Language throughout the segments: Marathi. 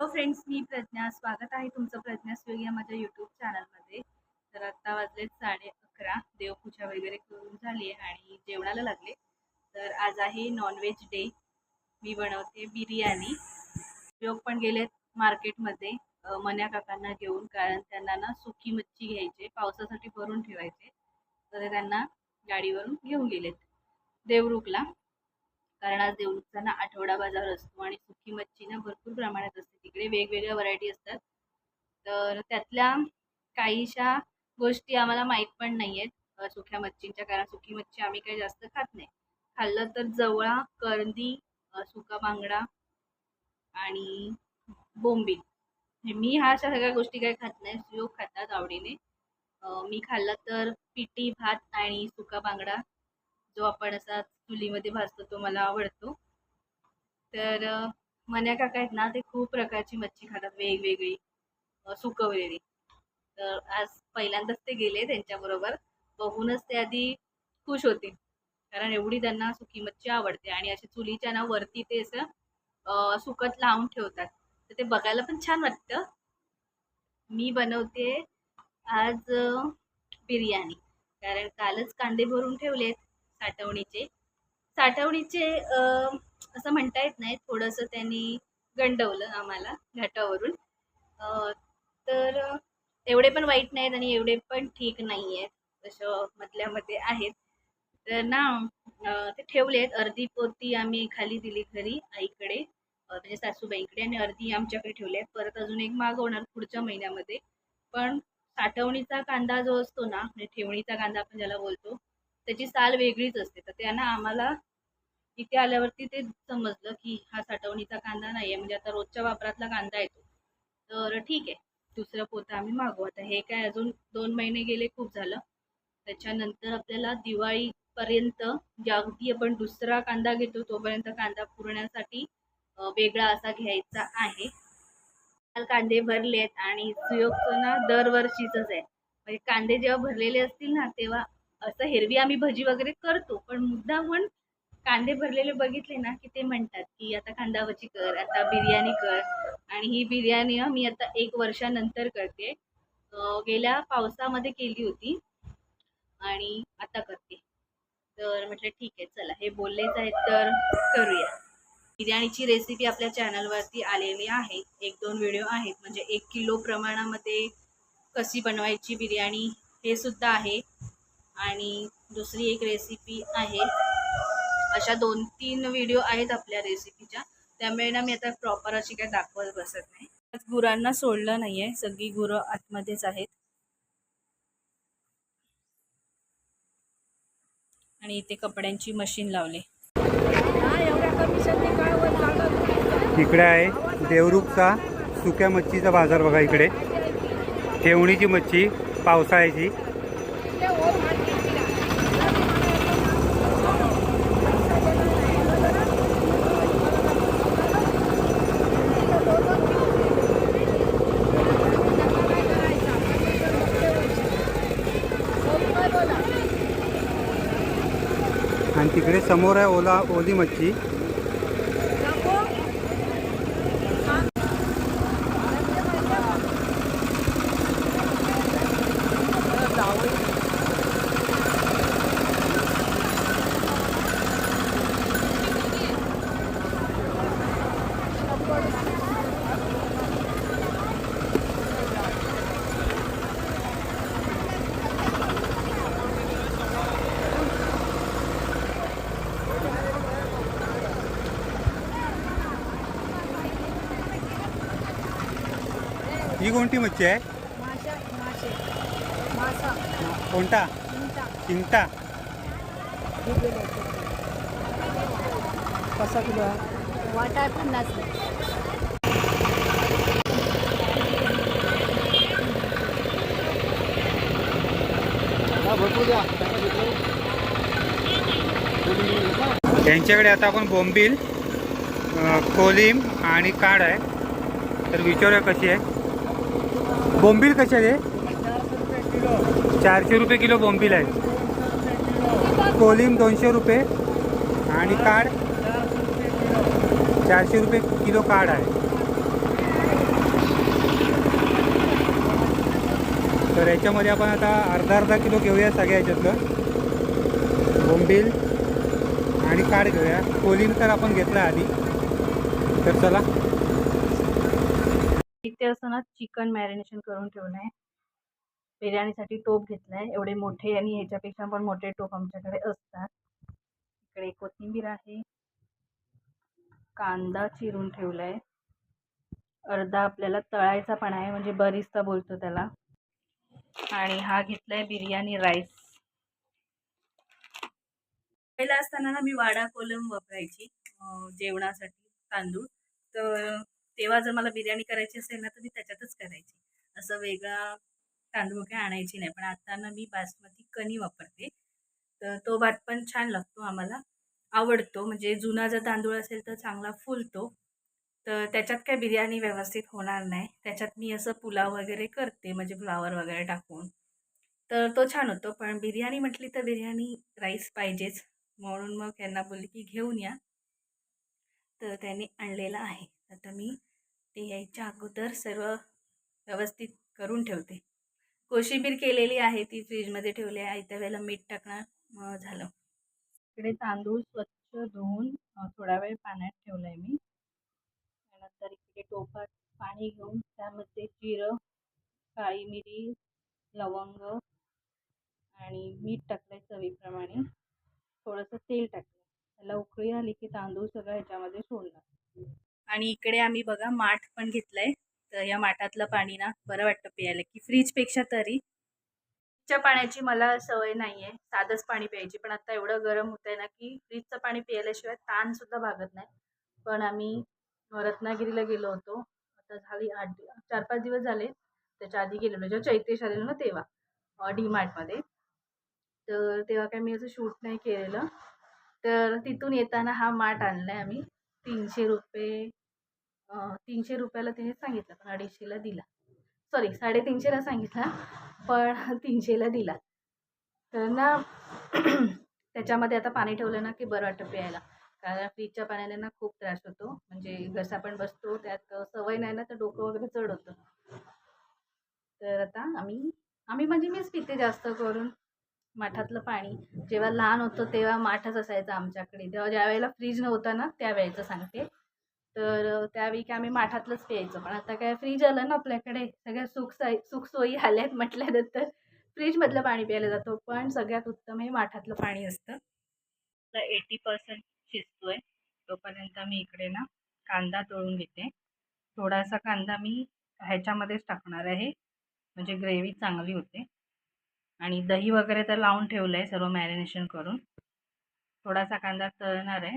हॅलो फ्रेंड्स मी प्रज्ञा. स्वागत आहे तुमचं प्रज्ञा स्विग या माझ्या यूट्यूब चॅनलमध्ये तर आत्ता वाजले साडे अकरा. देवपूजा वगैरे करून झाली आहे आणि जेवणाला लागले. तर आज आहे नॉनव्हेज डे मी बनवते बिर्याणी. लोक पण गेलेत मार्केटमध्ये मन्या काकांना घेऊन कारण त्यांना ना सुकी मच्छी घ्यायचे पावसासाठी भरून ठेवायचे. तर त्यांना गाडीवरून घेऊन गेलेत. देवरुखला. कारण आज देवरुखचा ना आठवडा बाजार असतो आणि सुकी मच्छी ना भरपूर प्रमाणात असते. तिकडे वेगवेगळ्या व्हरायटी असतात. तर त्यातल्या काहीशा गोष्टी आम्हाला माहीत पण नाही आहेत सुक्या मच्छींच्या कारण सुकी मच्छी आम्ही काही जास्त खात नाही. खाल्लं तर जवळा करंदी सुका बांगडा आणि बोंबील. म्हणजे मी ह्या अशा सगळ्या गोष्टी काही खात नाही. लोक खातात आवडीने. मी खाल्ला तर पिठी भात आणि सुका बांगडा जो आपण असा चुलीमध्ये भाजतो तो मला आवडतो. तर मन्या काका आहेत ना ते खूप प्रकारची मच्छी खातात वेगवेगळी सुकवलेली. तर आज पहिल्यांदाच ते गेले त्यांच्याबरोबर. बघूनच ते आधी खुश होते कारण एवढी त्यांना सुकी मच्छी आवडते आणि अशा चुलीच्या ना वरती ते असं सुकत लावून ठेवतात. तर ते बघायला पण छान वाटतं. मी बनवते आज बिर्याणी. कारण कालच कांदे भरून ठेवलेत साठवणीचे. साठवणीचे असं म्हणता येत नाही. थोडंसं त्यांनी गंडवलं आम्हाला घाटावरून. तर एवढे पण वाईट नाहीत आणि एवढे पण ठीक नाही आहेत तसं मधल्यामध्ये आहेत. तर ना ते ते ठेवलेत. अर्धी पोती आम्ही खाली दिली घरी आईकडे म्हणजे सासूबाईकडे आणि अर्धी आमच्याकडे ठेवली आहेत परत अजून एक मागवणार पुढच्या महिन्यामध्ये. पण साठवणीचा कांदा जो असतो ना म्हणजे ठेवणीचा कांदा आपण ज्याला बोलतो त्याची साल वेगळीच असते. तर त्यांना आम्हाला इथे आल्यावरती ते समजलं की हा साठवणीचा कांदा नाही आहे म्हणजे आता रोजच्या वापरातला कांदा येतो. तर ठीक आहे. दुसरं पोतं आम्ही मागवू आता हे काय अजून दोन महिने गेले खूप झालं. त्याच्यानंतर आपल्याला दिवाळीपर्यंत ज्या अगदी आपण दुसरा कांदा घेतो तोपर्यंत कांदा पुरण्यासाठी वेगळा असा घ्यायचा आहे. काल कांदे भरलेत आणि सुयोग ना दरवर्षीचंच आहे. म्हणजे कांदे जेव्हा भरलेले असतील ना तेव्हा असं हिरवी आम्ही भजी वगैरे करतो पण मुद्दा म्हणून कांदे भरलेले बघितले ना की ते म्हणतात की आता कांदा भजी कर आता बिर्याणी कर आणि ही बिर्याणी मी आता एक वर्षानंतर करते. गेल्या पावसामध्ये केली होती आणि आता करते. तर म्हटलं ठीक आहे चला हे बोललेच आहेत तर करूया. बिर्याणीची रेसिपी आपल्या चॅनलवरती आलेली आहे. एक दोन व्हिडिओ आहेत म्हणजे एक किलो प्रमाणामध्ये कशी बनवायची बिर्याणी हे सुद्धा आहे. आणि दुसरी एक रेसिपी आहे. अशा दोन तीन व्हिडिओ आहेत आपल्या रेसिपीच्या त्यामुळे ना मी आता प्रॉपर अशी काय दाखवत बसत नाही. आज गुरांना सोडलं नाही आहे सगळी गुरं आतमध्येच आहेत. आणि इथे कपड्यांची मशीन लावली. इकडे आहे देवरुखचा सुक्या मच्छीचा बाजार बघा इकडे. ठेवणीची मच्छी पावसाळ्याची आणि तिकडे समोर आहे ओला ओली मच्छी. ही कोणती मच्छी आहे? कोणता? चिंता कसा किलो वाटा पन्नास. त्यांच्याकडे आता आपण बोंबील कोलिम आणि काड आहे. तर विचारूया कशी आहे. बोंबील कशा आहे चारशे रुपये किलो बोंबील आहे. कोलिम दोनशे रुपये. आणि काड? चारशे रुपये किलो काड आहे. तर याच्यामध्ये आपण आता अर्धा अर्धा किलो घेऊया सगळ्या याच्यातलं. बोंबील आणि काड घेऊया. कोलिम तर आपण घेतला आधी. तर चला. इथे असं ना चिकन मॅरिनेशन करून ठेवलं आहे बिर्याणीसाठी टोप घेतला आहे एवढे मोठे आणि ह्याच्यापेक्षा पण मोठे टोप आमच्याकडे असतात. इकडे कोथिंबीर आहे. कांदा चिरून ठेवला आहे अर्धा आपल्याला तळायचा पण आहे म्हणजे बरिस्ता बोलतो त्याला. आणि हा घेतलाय बिर्याणी राईस पहिला असताना ना मी वाडा कोलम वापरायची जेवणासाठी तांदूळ. तर तेव्हा जर मला बिर्याणी करायची असेल ना तर मी त्याच्यातच करायची. असं वेगळा तांदूळ काही आणायची नाही. पण आता ना मी बासमती कणी वापरते. तर तो भात पण छान लागतो आम्हाला. आवडतो. म्हणजे जुना जर तांदूळ असेल तर चांगला फुलतो. तर त्याच्यात काय बिर्याणी व्यवस्थित होणार नाही. त्याच्यात मी असं पुलाव वगैरे करते. म्हणजे फ्लावर वगैरे टाकून. तर तो छान होतो. पण बिर्याणी म्हटली तर बिर्याणी राईस पाहिजेच. म्हणून मग यांना बोलली की घेऊन या. तर त्यांनी आणलेला आहे. आता मी ते यायच्या अगोदर सर्व व्यवस्थित करून ठेवते. कोशिंबीर केलेली आहे ती फ्रीजमध्ये ठेवली आहे. आयत्या वेळेला मीठ टाकणार झालं. इकडे तांदूळ स्वच्छ धुवून थोडा वेळ पाण्यात ठेवलं आहे मी. त्यानंतर इकडे टोपात पाणी घेऊन त्यामध्ये जिरं काळी मिरी लवंग आणि मीठ टाकलं आहे चवीप्रमाणे. थोडंसं तेल टाकलं त्याला उकळी आली की तांदूळ सगळं ह्याच्यामध्ये सोडणार. आणि इकडे आम्ही बघा माठ पण घेतलंय. तर या माठातलं पाणी ना बरं वाटतं प्यायला की फ्रीजपेक्षा तरी. फ्रीजच्या पाण्याची मला सवय नाही आहे साधंच पाणी प्यायची. पण आता एवढं गरम होत आहे ना की फ्रीजचं पाणी प्यायल्याशिवाय ताणसुद्धा भागत नाही. पण आम्ही रत्नागिरीला गेलो होतो. आता झाली आठ चार पाच दिवस झाले. त्याच्या आधी गेलेलो. जेव्हा चैत्रेश आलेलो ना तेव्हा. डी मार्टमध्ये तर तेव्हा काय मी असं शूट नाही केलेलं. तर तिथून येताना हा माठ आणला आहे आम्ही. तीनशे रुपये तीनशे रुपयाला तिने सांगितलं पण अडीचशेला दिला. सॉरी साडेतीनशेला सांगितला पण तीनशेला दिला. तर ना त्याच्यामध्ये आता पाणी ठेवलं ना की बरं वाटतं प्यायला. कारण फ्रीजच्या पाण्याने ना खूप त्रास होतो. म्हणजे घसा पण बसतो त्यात सवय नाही ना तर डोकं वगैरे चढ होतं तर आता आम्ही आम्ही म्हणजे मीच पिते जास्त करून. माठातलं पाणी. जेव्हा लहान होतं तेव्हा माठच असायचं आमच्याकडे. तेव्हा ज्या वेळेला फ्रीज नव्हतं ना त्यावेळेचं सांगते. तर त्यावेळी काय आम्ही माठातलंच प्यायचं. पण आता काय फ्रीज आलं ना आपल्याकडे सगळ्या सुख सोयी सुखसोयी आल्यात म्हटल्यानंतर फ्रीजमधलं पाणी प्यायला जातो. पण सगळ्यात उत्तम हे माठातलं पाणी असतं. तर एटी पर्सेंट शिजतोय. तोपर्यंत मी इकडे ना कांदा तळून घेते. थोडासा कांदा मी ह्याच्यामध्येच टाकणार आहे. म्हणजे ग्रेव्ही चांगली होते. आणि दही वगैरे तर लावून ठेवलं आहे सर्व मॅरिनेशन करून. थोडासा कांदा तळणार आहे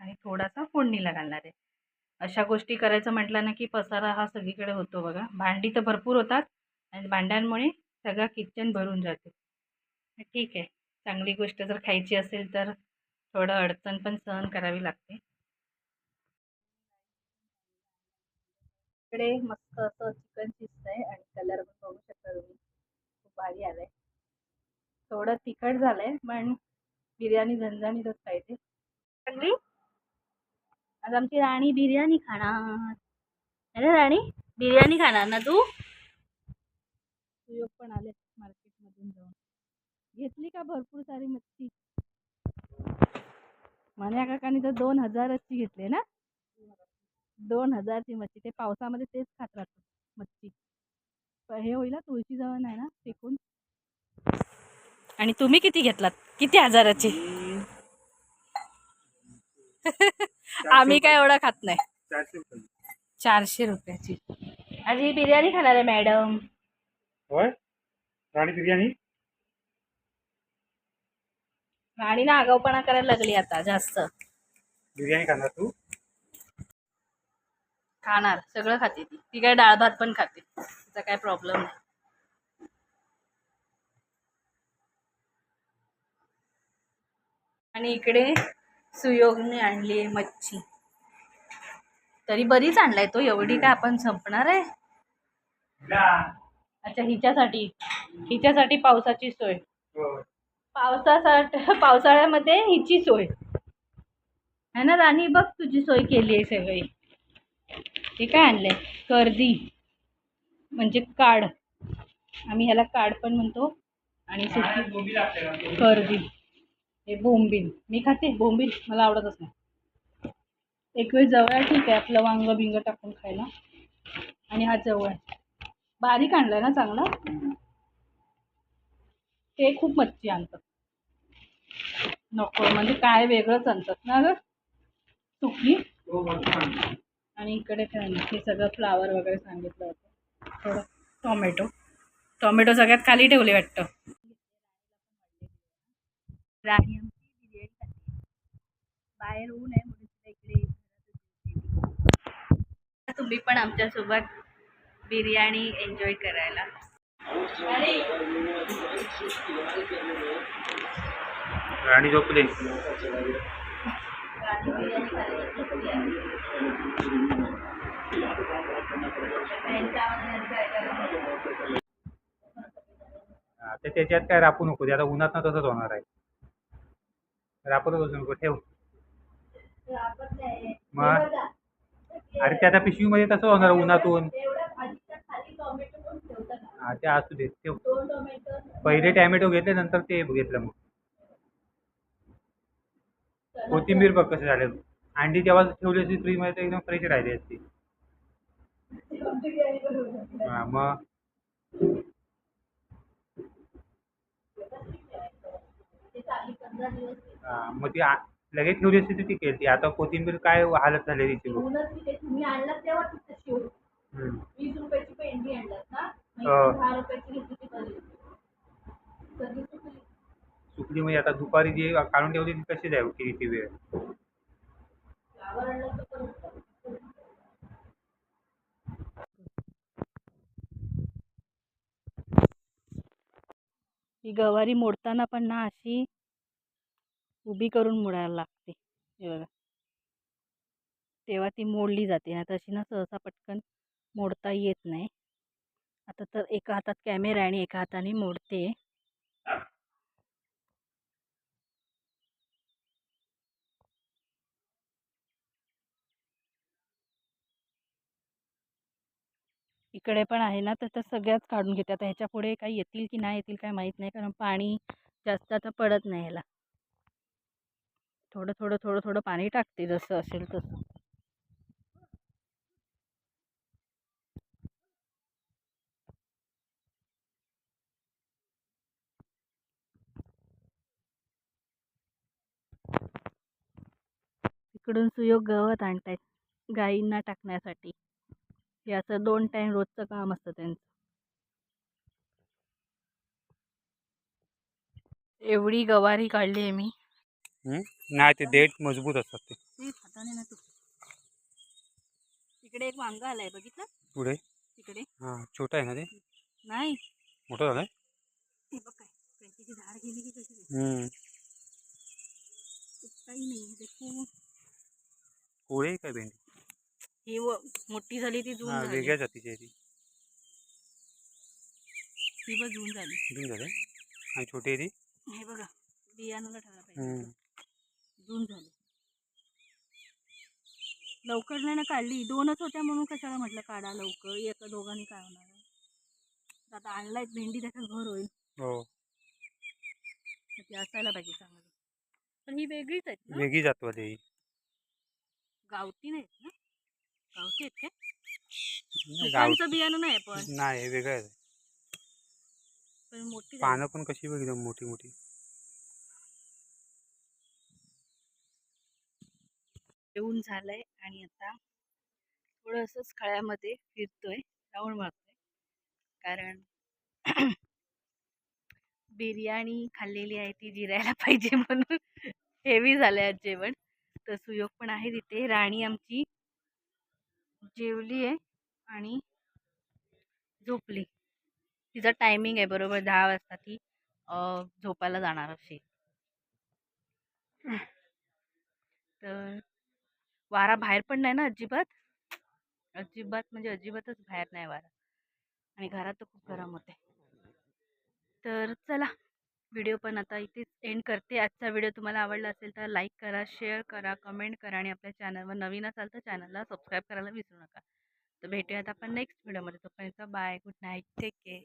आणि थोडासा फोडणीला घालणार आहे. अशा गोष्टी करायचं म्हटलं ना की पसारा हा सगळीकडे होतो बघा. भांडी तर भरपूर होतात आणि भांड्यांमुळे सगळं किचन भरून जाते. ठीक आहे. चांगली गोष्ट जर खायची असेल तर थोडं अडचण पण सहन करावी लागते. इकडे मस्त असं चिकन शिजतंय आणि कलर पण बघू शकता तुम्ही खूप भारी आलाय थोडं तिखट झालंय पण बिर्याणी झणझणीतच पाहिजे. चांगली आज आमची राणी बिर्याणी खाणार. अरे राणी बिर्याणी खाणार ना तू? सुयोग पण आले मार्केटमधून जाऊन. घेतली का भरपूर सारी मच्छी? मन्या काकाने तर दोन हजाराची घेतली ना? दोन हजारची मच्छी. ते पावसामध्ये तेच खात राहतात मच्छी. हे होईल ना तुळशी जवळ नाही ना फेकून? आणि तुम्ही किती घेतलात? किती हजाराची आम्ही काय एवढा खात नाही. चारशे रुपये. चारशे रुपयाची. आज ही बिर्याणी खाणार आहे मॅडम. होय? राणी बिर्याणी? राणी ना आगाऊपणा करायला लागली आता जास्त. बिर्याणी खाणार तू? खाणार सगळं खाते ती. ती काय डाळ भात पण खाते. तिचा काय प्रॉब्लेम नाही. आणि इकडे सुयोगने आणली आहे मच्छी. तरी बरीच आणलाय तो एवढी काय आपण संपणार आहे? अच्छा हिच्यासाठी. हिच्यासाठी पावसाची सोय. पावसासाठी पावसाळ्यामध्ये हिची सोय. है ना राणी बघ तुझी सोय केली आहे सगळी. हे काय आणलंय? कर्दी म्हणजे काड आम्ही ह्याला काड पण म्हणतो आणि सुकी हे बोंबील. मी खाते बोंबील मला आवडतच नाही. एक वेळ जवळ ठीक आहे आपलं वांग बिंग टाकून खायला. आणि हा जवळ बारीक आणलाय ना चांगला? ते खूप मच्छी आणतात. नको म्हणजे काय वेगळंच आणतात ना ग? सुकी. आणि इकडे काय नाही हे सगळं फ्लावर वगैरे सांगितलं होतं. थोडं टोमॅटो. टोमॅटो सगळ्यात खाली ठेवले वाटतं. राणी आमची बिर्याणी खाते. बाहेर ऊन आहे म्हणून इकडे. तुम्ही पण आमच्यासोबत बिर्याणी एन्जॉय करायला. राणी झोपले. तर त्याच्यात काय रापू नको ते आता उन्हात ना तसंच होणार आहे. रापतच बसू नको ठेव. मग? अरे ते आता पिशवीमध्ये तसं होणार उन्हातून. हा ते असू दे ठेव. पहिले टॅमॅटो घेतले नंतर ते घेतलं मग. कोथिंबीर बघ कसं झालं. अंडी जेव्हा ठेवली असती फ्रीजमध्ये तर एकदम फ्रेश राहिली असती. हा मग? हा मग ती आ- लगेच ठेवली असती तर ती केली आता कोथिंबीर काय हालत झाली तिची बघ. तुम्ही आणलात तेव्हा तशी होती. हम्म. वीस रुपयाची पेंडी आणलात ना? मग हो. इथे दहा रुपयाची घेतली ती बरी कधी चुकली सुकली. म्हणजे आता दुपारी जी काढून ठेवली ती कशी जाईल किती वेळ. फ्लावर आणलं तर परत ही गवारी मोडताना पण ना अशी उभी करून मोडायला लागते. हे बघा. तेव्हा ती मोडली जाते. ना तशी ना सहसा पटकन मोडता येत नाही. आता तर एका हातात कॅमेरा आणि एका हाताने मोडते. इकडे पण आहे ना तर सगळ्याच काढून घेते. आता ह्याच्या पुढे काही येतील की नाही येतील काय माहीत नाही. कारण पाणी जास्त आता पडत नाही ह्याला. थोडं थोडं थोडं थोडं पाणी टाकते जसं असेल तसं. इकडून सुयोग गवत आणतायत गाईंना टाकण्यासाठी. याचं दोन टाईम रोजचं काम असतं त्यांचं. एवढी गवारी काढली आहे मी. नाही ते देठ मज़बूत असतात ते. हाताने ना एक वांगा आलाय बघितलं? पुढे? तिकडे हा छोटा आहे ना ते? नाही. मोठं झालंय? हे बघ काय त्याची झाड गेली की कशी हम्म. काही नाही देखू. कोळी काय भेंडी ही मोठी झाली ती जून वेगळ्या जातीची आहे ती. ती बघ जून झाली. जून झालंय आणि छोटी आहे ती? हे बघा बियाणूला ठेवला पाहिजे. जून झाली. लवकर नाही ना काढली. दोनच होत्या म्हणून कशाला म्हटलं काढा लवकर. एका दोघांनी काय होणार आहे? आता आणलाय भेंडी त्याचा घर होईल. हो. ती असायला पाहिजे चांगली. पण ही वेगळीच आहेत ना? वेगळी आहे ही. गावठी नाहीत ना? गावठी आहेत काय? बियाणं नाही पण. नाही वेगळं आहे. पण मोठी. पानं पण कशी एकदम मोठी मोठी. जेवून झालंय आणि आता थोडंसंच खळ्यामध्ये फिरतोय राऊंड मारतोय. कारण बिर्याणी खाल्लेली आहे ती जिरायला पाहिजे म्हणून. हेवी झालंय आज जेवण. तर सुयोग पण आहे तिथे. राणी आमची जेवली आहे आणि झोपली. तिचा टायमिंग आहे बरोबर दहा वाजता ती झोपायला जाणार अशी. तर वारा बाहेर पण नाही ना अजिबात. अजिबात म्हणजे अजिबातच बाहेर नाही वारा. आणि घरात तर खूप हो. गरम होते. तर चला व्हिडिओ पण आता इथेच एंड करते. आजचा व्हिडिओ तुम्हाला आवडला असेल तर लाईक करा शेअर करा कमेंट करा आणि आपल्या चॅनलवर नवीन असाल तर चॅनलला सबस्क्राईब करायला विसरू नका. तर भेटूयात आपण नेक्स्ट व्हिडिओमध्ये. तोपर्यंत bye good night take care.